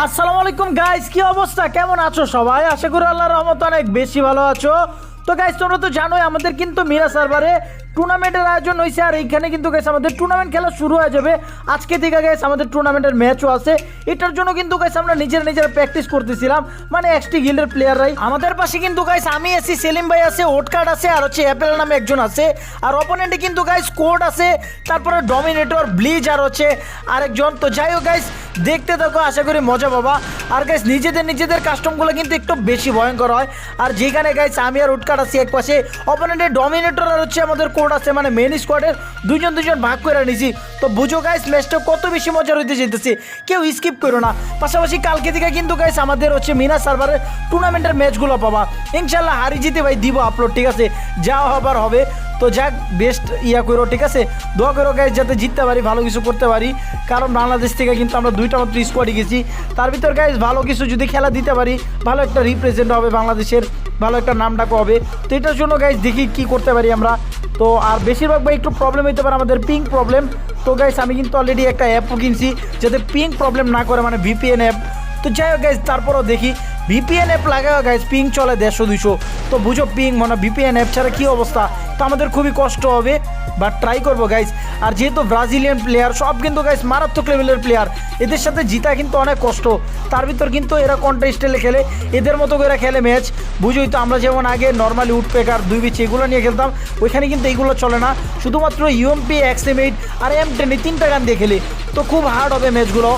আসসালামু আলাইকুম গাইস কি অবস্থা? কেমন আছো সবাই? আশা করি আল্লাহর রহমত অনেক বেশি ভালো আছো। তো গাইস তোমরা তো জানোই, আমাদের কিন্তু মিরা সার্ভারে টুর্নামেন্টের আয়োজন হয়েছে আর এইখানে কিন্তু গাইস আমাদের টুর্নামেন্ট খেলা শুরু হয়ে যাবে। আজকে থেকে গাইস আমাদের টুর্নামেন্টের ম্যাচও আছে। এটার জন্য কিন্তু গাইস আমরা নিজের নিজের প্র্যাকটিস করতেছিলাম মানে এক্সটি গিল্ডের প্লেয়াররাই আমাদের পাশে কিন্তু গাইস আমি আছি, সেলিম ভাই আছে ওটকার্ড আছে, আর হচ্ছে অ্যাপেল নামে একজন আছে। আর অপোনেন্টে কিন্তু গাইস কোড আছে, তারপরে ডমিনেটর ব্লিজ আর হচ্ছে আরেকজন। তো যাই হোক গাইস দেখতে থাকো, আশা করি মজা পাবা। আর গাইস নিজেদের নিজেদের কাস্টমগুলো কিন্তু একটু বেশি ভয়ঙ্কর হয়। আর যেখানে গাইস আমি আর উটকাট আছি এক পাশে। অপোনেন্টের ডমিনেটর আর হচ্ছে আমাদের কোড আছে মানে মেন স্কোয়াডের দুজন দুজন ভাগ করে নিছি। তো বুঝো গাইস ম্যাচটা কত বেশি মজার হইতে যেতেছে কেউ স্কিপ করো না। পাশাপাশি কালকে থেকে কিন্তু গাইস আমাদের হচ্ছে মিনা সার্ভারের টুর্নামেন্টের ম্যাচগুলো পাবা। ইনশাল্লাহ হারি জিতে ভাই দিব আপলোড ঠিক আছে? যা হবার হবে। তো যাক বেস্ট ইয়া করো, ঠিক আছে? দোয়া করো গাইজ যাতে জিততে পারি, ভালো কিছু করতে পারি। কারণ বাংলাদেশ থেকে কিন্তু আমরা দুইটা মাত্র স্কোয়াডে গেছি। তার ভিতর গাইজ ভালো কিছু যদি খেলা দিতে পারি, ভালো একটা রিপ্রেজেন্ট হবে বাংলাদেশের। ভালো একটা নাম ডাকো হবে। তো এটার জন্য গাইজ দেখি কি করতে পারি আমরা। তো আর বেশিরভাগ ভাই একটু প্রবলেম হইতে পারে আমাদের পিঙ্ক প্রবলেম তো গাইজ আমি কিন্তু অলরেডি একটা অ্যাপও কিনছি যাতে পিঙ্ক প্রবলেম না করে মানে ভিপিএন অ্যাপ তো যাই হোক গাইজ তারপরও দেখি। ভিপিএন অ্যাপ লাগাও গাইজ পিং চলে দেড়শো দুশো তো বুঝো পিং মানে ভিপিএন অ্যাপ ছাড়া কী অবস্থা? তো আমাদের খুবই কষ্ট হবে। বাট ট্রাই করব গাইজ আর যেহেতু ব্রাজিলিয়ান প্লেয়ার সব কিন্তু গাইজ মারাত্মক লেভেলের প্লেয়ার এদের সাথে জিতা কিন্তু অনেক কষ্ট। তার ভিতর কিন্তু এরা কন্টেস্টেলে খেলে, এদের মতো করে খেলে ম্যাচ বুঝোই তো, আমরা যেমন আগে নর্মালি উঠপেকার দুই বিচ এগুলো নিয়ে খেলতাম, ওইখানে কিন্তু এইগুলো চলে না। শুধুমাত্র ইউএমপি এক্সএম এইট আর এম টেন এই তিনটা গান দিয়ে খেলে। তো খুব হার্ড হবে ম্যাচগুলো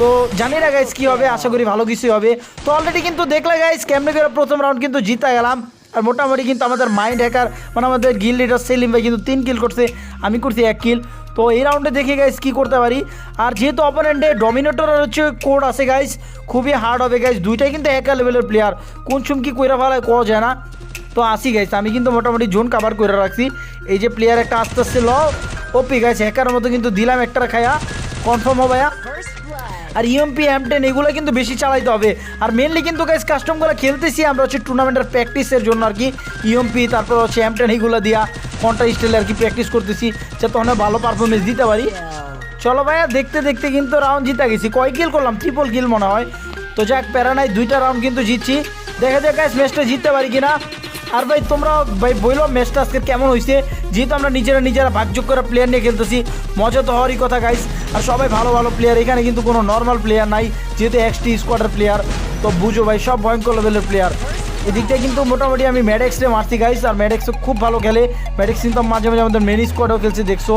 তো জানি না গাইজ কী হবে, আশা করি ভালো কিছুই হবে। তো অলরেডি কিন্তু দেখলে গাইজ কেমনে করে প্রথম রাউন্ড কিন্তু জিতা গেলাম। আর মোটামুটি কিন্তু আমাদের মাইন্ড হ্যাকার মানে আমাদের গিল লিডার সেলিম ভাই কিন্তু তিন কিল করছে, আমি করছি এক কিল তো এই রাউন্ডে দেখে গাইস কী করতে পারি। আর যেহেতু অপোনেন্টে ডমিনেটরের হচ্ছে কোড আছে গাইস খুবই হার্ড হবে গাইস দুইটাই কিন্তু একা লেভেলের প্লেয়ার কোন চুমকি কইরা ফেলায় কোয়া যায় না। তো আসি গাইস আমি কিন্তু মোটামুটি জোন কাভার করে রাখছি। এই যে প্লেয়ার একটা আস্তে আস্তে ল ওপি গাইছে হ্যাকার মতো কিন্তু দিলাম একটা খায়া। কনফার্ম হবে আর ইএমপি এম টেন এগুলো কিন্তু বেশি চালাইতে হবে। আর মেনলি কিন্তু গাইজ কাস্টমগুলো খেলতেছি আমরা হচ্ছে টুর্নামেন্টের প্র্যাকটিসের জন্য আর কি। ইএমপি তারপর হচ্ছে এম টেন এইগুলো দিয়া কন্ট্রা স্টাইলে আর কি প্র্যাকটিস করতেছি, যাতে অনেক ভালো পারফরমেন্স দিতে পারি। চলো ভাইয়া, দেখতে দেখতে কিন্তু রাউন্ড জিতে গেছি। কয় কিল করলাম? ট্রিপল কিল মনে হয়। তো যাক, প্যারা নাই, দুইটা রাউন্ড কিন্তু জিতছি। দেখা যাক গাইজ ম্যাচটা জিততে পারি কিনা। আর ভাই, তোমরা ভাই বইলো ম্যাচটা আজকে কেমন হয়েছে যেহেতু আমরা নিজেরা নিজেরা ভাগযোগ করে প্লেয়ার নিয়ে খেলতেছি, মজা তো হওয়ারই কথা গাইস আর সবাই ভালো ভালো প্লেয়ার এখানে কিন্তু কোনো নর্মাল প্লেয়ার নাই, যেহেতু এক্সটি স্কোয়াডের প্লেয়ার তো বুঝো ভাই, সব ভয়ঙ্কর লেভেলের প্লেয়ার এদিকটা কিন্তু মোটামুটি আমি ম্যাডেক্সে মারছি গাইস আর ম্যাডেক্সও খুব ভালো খেলে। ম্যাডেক্স কিন্তু মাঝে মাঝে আমাদের মেন স্কোয়াডও খেলছে, দেখছ।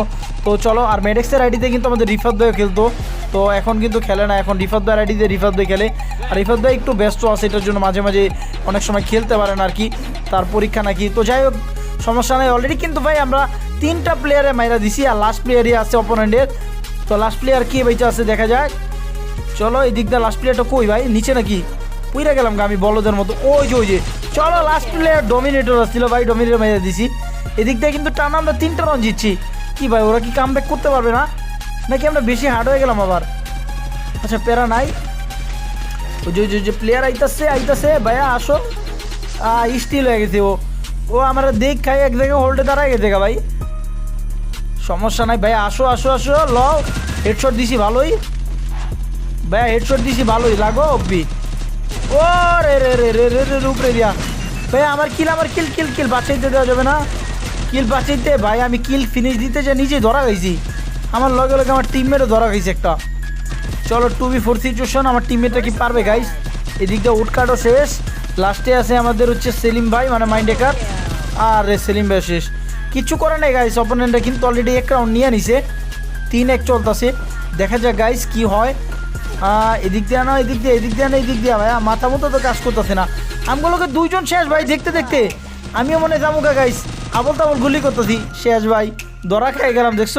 তো চলো, আর ম্যাডেক্সের আইডিতে কিন্তু আমাদের রিফাত ভাইও খেলতো। তো এখন কিন্তু খেলে না, এখন রিফাত ভাইয়ের আইডিতে রিফাত ভাই খেলে। আর রিফাত ভাই একটু ব্যস্ত আছে, এটার জন্য মাঝে মাঝে অনেক সময় খেলতে পারেন আর কি। তার পরীক্ষা নাকি। তো যাই হোক, সমস্যা নেই অলরেডি কিন্তু ভাই, আমরা তিনটা প্লেয়ারে মাইরা দিছি আর লাস্ট প্লেয়ারই আছে অপোনেন্টের তো লাস্ট প্লেয়ার কি বেঁচে আছে দেখা যাক। চলো, এই দিকটা লাস্ট প্লেয়ারটা কই ভাই? নিচে নাকি? পুইরা গেলাম আমি বলদের মতো। ওই যে ওই যে। চলো লাস্ট প্লেয়ার ডমিনেটর আসছিল ভাই ডমিনেটর মেরে দিছি। এদিক থেকে কিন্তু টানা আমরা তিনটা রান জিতছি। কি ভাই, ওরা কি কাম করতে পারবে না? নাকি আমরা বেশি হার্ড হয়ে গেলাম আবার? আচ্ছা প্যারা নাই। ওই যে- যে প্লেয়ার আইতাছে আইতাছে। ভাইয়া, আসো। স্টিল হয়ে গেছে ও। ও আমরা দেখ খাই এক জায়গায় হোল্ডে দাঁড়ায় গেছে গা ভাই। সমস্যা নাই ভাই, আসো আসো আসো ল হেডশট দিছি ভালোই। ভাই হেডশট দিছি ভালোই, লাগো অব্বি ও, রে রে রে রে রে রে, উপরে দিয়া। ভাই, আমার কিল আমার কিল কিল কিল বাঁচাইতে দেওয়া যাবে না। কিল বাঁচাইতে, ভাই, আমি কিল ফিনিশ দিতে যে নিজে ধরা গেছি আমার লগে লগে আমার টিমমেটও ধরা গেছে একটা। চলো টু বি ফোর সিচুয়েশন আমার টিমমেটটা কি পারবে গাইস এদিক দিয়ে উটকাটও শেষ। লাস্টে আছে আমাদের হচ্ছে সেলিম ভাই মানে মাইন্ডেকার। আর সেলিম ভাই শেষ। কিচ্ছু করে নাই গাইস অপোনেন্টটা কিন্তু অলরেডি এক রাউন্ড নিয়ে নিছে। তিন এক চলতেছে। দেখা যাক গাইস কি হয়। এদিক দিয়ে না, এদিক দিয়ে এদিক দিয়ে না, এদিক দিয়ে ভাই মাথা মতো তো কাজ করতেছে না। আমগুলোকে দুইজন শেষ ভাই, দেখতে দেখতে। আমিও মনে জামুকা গাইস আবল তাবল গুলি করতেছি। শেষ ভাই, ধরা খেয়ে গেলাম, দেখছ?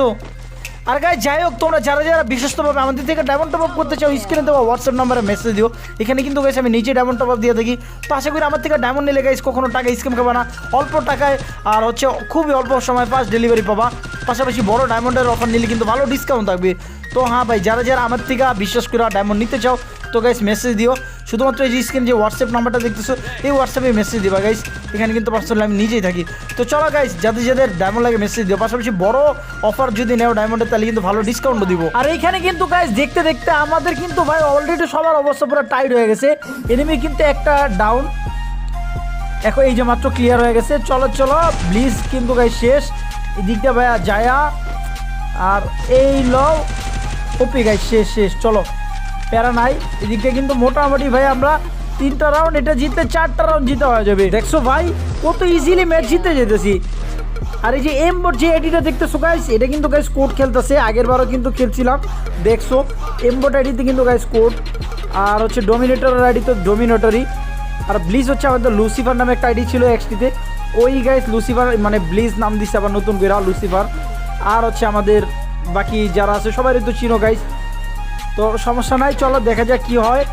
আর গায়ে যাই হোক, তোমরা যারা যারা বিশ্বস্তভাবে আমাদের থেকে ডায়মন্ড টপ আপ করতে চাও স্ক্রিনে দেওয়া হোয়াটসঅ্যাপ নাম্বারে মেসেজ দিও। এখানে কিন্তু গাইছে আমি নিজে ডায়মন্ড টপ আপ দিয়ে থাকি। তো আশা করি আমার থেকে ডায়মন্ড নিলে গাইস কখনো টাকা স্কিম খাবে না। অল্প টাকায়, আর হচ্ছে খুবই অল্প সময় ফাস্ট ডেলিভারি পাবা। পাশাপাশি বড় ডায়মন্ডের অফার নিলে কিন্তু ভালো ডিসকাউন্ট থাকবে। তো হ্যাঁ ভাই, যারা যারা আমার থেকে বিশ্বাস করে ডায়মন্ড নিতে চাও, তো গাইস মেসেজ দিও। শুধুমাত্র এই স্ক্রিন যে হোয়াটসঅ্যাপ নাম্বারটা দেখতেছো, এই হোয়াটসঅ্যাপে মেসেজ দিবা গাইস এখানে কিন্তু পার্সোনালি আমি নিজেই থাকি। তো চলো গাইস যাদের যাদের ডায়মন্ড লাগে মেসেজ দিও। পাশাপাশি বড় অফার যদি নেও ডায়মন্ডের তাহলে কিন্তু ভালো ডিসকাউন্টও দিব। আর এইখানে কিন্তু গাইস দেখতে দেখতে আমাদের কিন্তু, ভাই অলরেডি সবার অবস্থা পুরো টাইট হয়ে গেছে। এনিমি কিন্তু একটা ডাউন এখন এই যে মাত্র ক্লিয়ার হয়ে গেছে। চলো চলো ব্লিজ কিন্তু গাই শেষ। এদিকটা, ভাইয়া, জায়া। আর এই লও। ওপি গাই শেষ শেষ। চলো। প্যারা নাই। এদিকটা কিন্তু মোটামুটি ভাই আমরা তিনটা রাউন্ড এটা জিততে চারটা রাউন্ড জিতে হয়ে যাবে। দেখছ ভাই, কত ইজিলি ম্যাচ জিতে যেতেছি। আর এই যে এম বোর্ড যে এডিটা দেখতেছো গাইস এটা কিন্তু গাইস কোড খেলতেছে। আগের বারও কিন্তু খেলছিলাম। দেখছ এম বোর্ড আইডিতে কিন্তু গাইস কোড আর হচ্ছে ডোমিনেটরের আইডি তো ডোমিনেটরই আর ব্লিজ হচ্ছে আমাদের লুসিফার নামে একটা আইডি ছিল এক্সটিতে ওই গাইস লুসিফার মানে ব্লিজ নাম দিচ্ছে আবার নতুন করে লুসিফার আর হচ্ছে আমাদের বাকি যারা আছে, সবারই তো চিনো গাইস তো সমস্যা নাই, চলো দেখা যাক কি হয়।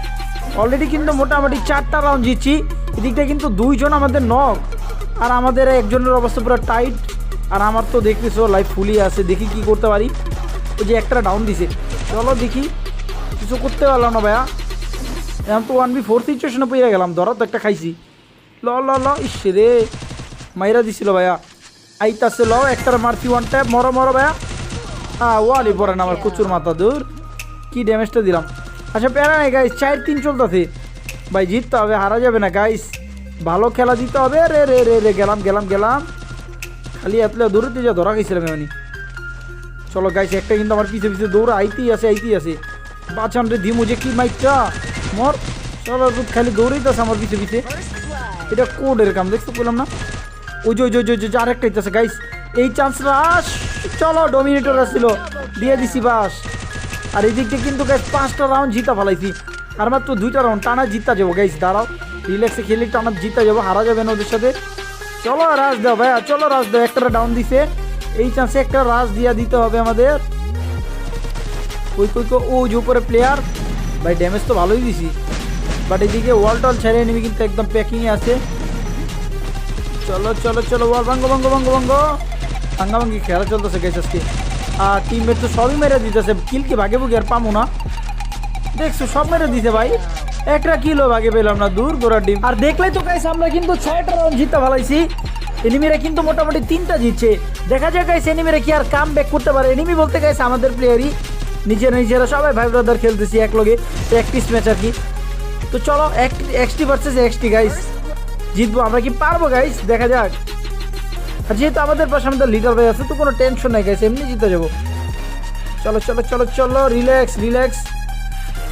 অলরেডি কিন্তু মোটামুটি চারটা রাউন্ড জিতছি। এদিকটা কিন্তু দুইজন আমাদের নক আর আমাদের একজনের অবস্থা পুরো টাইট আর আমার তো দেখতেছো লাইফ ফুলি আছে, দেখি কি করতে পারি। ওই যে একটা ডাউন দিছে। চলো দেখি। কিছু করতে পারলাম না ভাইয়া। এখন তো ওয়ান বি ফোর সিচুয়েশনে পেয়ে গেলাম। ধরো তো একটা খাইছি। ল ল ল, ইস রে। মাইরা দিছিল ভাইয়া। আইতাছে, ল একটা মারছি ওয়ান ট্যাপ মরো মরো ভাইয়া। হ্যাঁ ওয়ালি পরে না আমার কুচুর মাথা দূর। কি ড্যামেজটা দিলাম? আচ্ছা প্যারা নাই গাইস চার তিন চলতেছে। ভাই জিততে হবে হারা যাবে না গাইস ভালো খেলা দিতে হবে রে রে রে রে গেলাম গেলাম গেলাম। খালি এতলে দিয়ে যা ধরা গেছিলাম এমনি। চলো গাইস একটা কিন্তু আমার পিছে পিছে দৌড়ে আইতেই আছে আইতেই আছে। বাঁচান রে দিমু যে কি মাইকটা মর। চলো খালি দৌড়েই তো আছে আমার পিছে পিছে। এটা কোডের কাম দেখতে পেলাম না। ওই যে ওই যে ওই যে, আরেকটা ইচ্ছে গাইস এই চান্স রাস চলো ডোমিনেটর আসছিল। দিয়ে দিছি বাস। আর এই দিকটা কিন্তু গাইস পাঁচটা রাউন্ড জিতা ফেলাইছি। আর মাত্র দুইটা রাউন্ড টানা জিতা যাব গাইস দাঁড়াও। রিল্যাক্সে খেলে টানা জিতা যাব, হারা যাবে না ওদের সাথে। চলো রাজ দাও ভাইয়া, চলো রাজ দাও একটা ডাউন দিছে। এই চান্সে একটা রাজ দিয়া দিতে হবে আমাদের। কই কই ও যে উপরে প্লেয়ার ভাই ড্যামেজ তো ভালোই দিছি। বাট এদিকে ওয়াল টল ছেড়ে নিবি কিন্তু একদম প্যাকিংয়ে আছে। চলো চলো চলো ওয়াল ভাঙ্গো ভাঙ্গো ভাঙ্গো ভাঙ্গো। ভাঙ্গা ভাঙ্গি খেলা চলতেছে গেছে আজকে। টিমমেট তো সবই মেরে দিতেছে। কিল কি ভাগে ভুগে আর পামো না। দেখছ, সব মেরে দিছে ভাই। একটা কিলো ভাগে পেলাম না, দূর গোড়ার ডিম আর দেখলেই তো গাইস আমরা কিন্তু ছয়টা রাউন্ড জিতে ভালাইছি। এনিমিরা কিন্তু মোটামুটি তিনটা জিতছে। দেখা যায় গাইস এনিমিরা কি আর কাম ব্যাক করতে পারে। এনিমি বলতে গাইস আমাদের প্লেয়ারই নিজেরা নিজেরা সবাই ভাই ব্রাদার খেলতেছি এক লগে প্র্যাকটিস ম্যাচ আর কি। তো চলো এক্সটি ভার্সেস এক্সটি গাইস জিতবো, আমরা কি পারব গাইস দেখা যাক। আর যেহেতু আমাদের পাশে আমাদের লিডার ভাই আছে, তো কোনো টেনশন নাই গাইস এমনি জিতে যাব। চলো চলো চলো চলো রিল্যাক্স রিল্যাক্স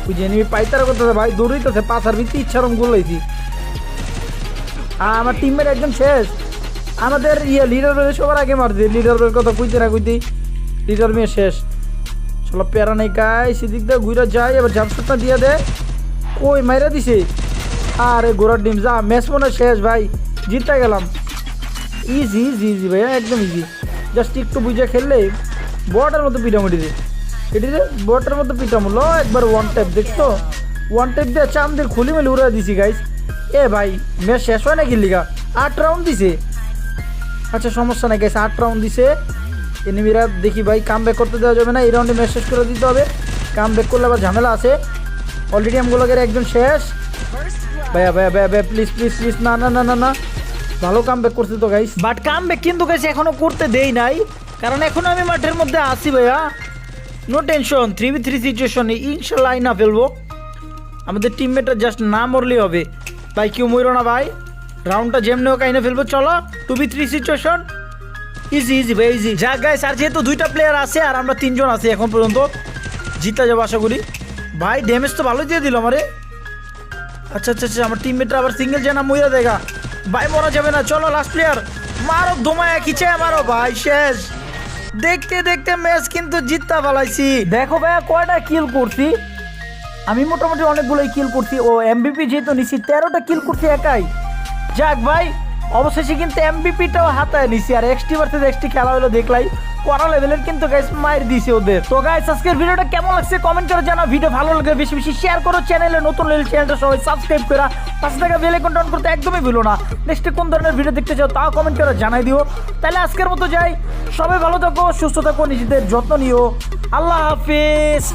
ওই যে এনিমি পাইতারা করতেছে ভাই, দৌড়াইতেছে পাথার ভিত্তি গোলাইছি আর আমার টিমমেট একদম শেষ। আমাদের ইয়ে লিডার ভাই সবার আগে মারছে লিডার ভাইয়ের কথা কইতে না কইতেই লিডার মেয়ে শেষ। চলো, প্যারা নেই গাই সেদিক দিয়ে ঘুরে যাই, এবার ঝাপসটা দিয়ে দে। কই, মাইরা দিছে? আরে গোড়ার ডিম যা ম্যাচ মনে শেষ, ভাই, জিততে গেলাম। ইজি ইজি ইজি ভাইয়া, একদম ইজি জাস্ট একটু বুঝে খেললে বটের মতো পিটামুটি রে এটি রে বটের মতো পিটামুল একবার ওয়ান টাইপ দেখছ? ওয়ান টাইপ দিয়ে চান্দের খুলি মেলে উড়ে দিছি গাইস এ ভাই ম্যাচ শেষ হয় না গিল্লিগা আট রাউন্ড দিছে। আচ্ছা সমস্যা নাই গাইস আট রাউন্ড দিছে। এনিমিরা দেখি ভাই কাম ব্যাক করতে দেওয়া যাবে না, এই রাউন্ডে শেষ করে দিতে হবে। কাম ব্যাক করলে আবার ঝামেলা আছে। অলরেডি আমগুলোকে একদম শেষ। ভাইয়া ভাইয়া ভাইয়া ভাইয়া প্লিজ প্লিজ প্লিজ না না না না না। ভালো কাম ব্যাক করছে তো গাইস বাট কাম ব্যাক কিন্তু গাইস এখনও করতে দেই নাই। কারণ এখনও আমি মাঠের মধ্যে আছি, ভাইয়া। No tension three v three সিচুয়েশনে ইনশাল্লাহ না ফেলব। আমাদের টিমমেটটা জাস্ট না মরলেই হবে। ভাই, কেউ মরো না, ভাই। রাউন্ডটা যেমনি হোক আইনে ফেলব, চলো। Two v three situation easy easy ভাই ইজি যাক গাইস আর যেহেতু দুইটা প্লেয়ার আছে আর আমরা তিনজন আছি এখন পর্যন্ত, জিতা যাব আশা করি। ভাই ড্যামেজ তো ভালো দিয়ে দিল আমারে। আচ্ছা আচ্ছা আচ্ছা আমার টিমমেটরা আবার সিঙ্গেল জানা মইরা দেগা ভাই, মরা যাবে না। চলো লাস্ট প্লেয়ার মারো দোমায়া খিচে মারো ভাই, শেষ। দেখতে দেখতে ম্যাচ কিন্তু জিততা পালাইছি। দেখো ভাইয়া, কয়টা কিল করছি? আমি মোটামুটি অনেকগুলোই কিল করছি। ও এমবিপি যেহেতু নিছি, তেরোটা কিল করছি একাই। যাক ভাই, অবশেষে কিন্তু এমবিপিটাও হাতায় নিছি। আর এক্সটি ভার্সেস এক্সটি খেলা হলো, দেখলাই। কড়া লেভেলের কিন্তু গাইস মায়ের দিছে ওদের। তো গাইস আজকের ভিডিওটা কেমন লাগছে কমেন্ট করে জানা ভিডিও ভালো লাগলে বেশি বেশি শেয়ার করো চ্যানেলে নতুন হলে চ্যানেলটা সবাই সাবস্ক্রাইব করা পাশে থাকা বেল আইকনটা অন করতে একদমই ভুলো না। নেক্সট কোন ধরনের ভিডিও দেখতে চাও তাও কমেন্ট করে জানাই দিও। তাহলে আজকের মতো যাই। সবাই ভালো থাকো, সুস্থ থাকো, নিজেদের যত্ন নিও। আল্লাহ হাফিজ।